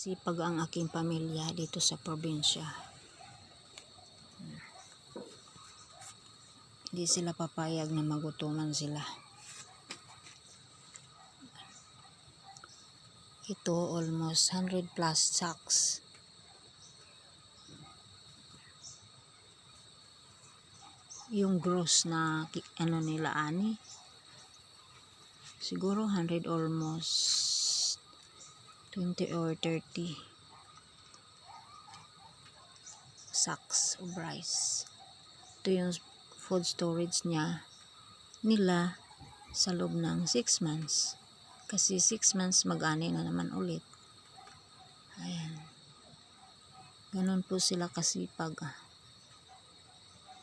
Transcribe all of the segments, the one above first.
Sipag ang aking pamilya dito sa probinsya. Hindi sila papayag na magutuman sila. Ito almost 100 plus sacks. Yung gross na ano nila ani. Siguro 100 almost 20 or 30 sacks of rice. Ito yung food storage niya nila sa loob ng 6 months. Kasi 6 months mag-ani na naman ulit. Ayan. Ganon po sila kasipag. ah.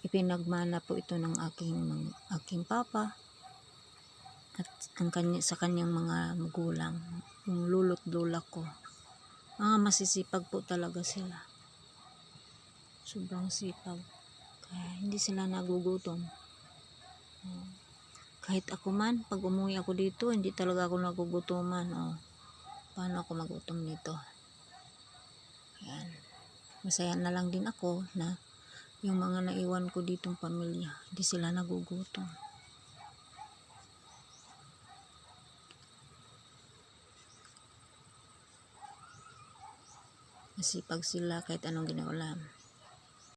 Ipinagmana po ito ng aking mang- aking papa at ang kanya, sa kanyang mga magulang, yung lulot lula ko. Mga masisipag po talaga sila. Sobrang sipag. Kaya hindi sila nagugutom. Oh. Kahit ako man, pag umuwi ako dito, hindi talaga ako nagugutuman. Oh. Paano ako magutom nito? Ayan. Masaya na lang din ako na yung mga naiwan ko ditong pamilya, hindi sila nagugutom. Masipag sila kahit anong ginagawa.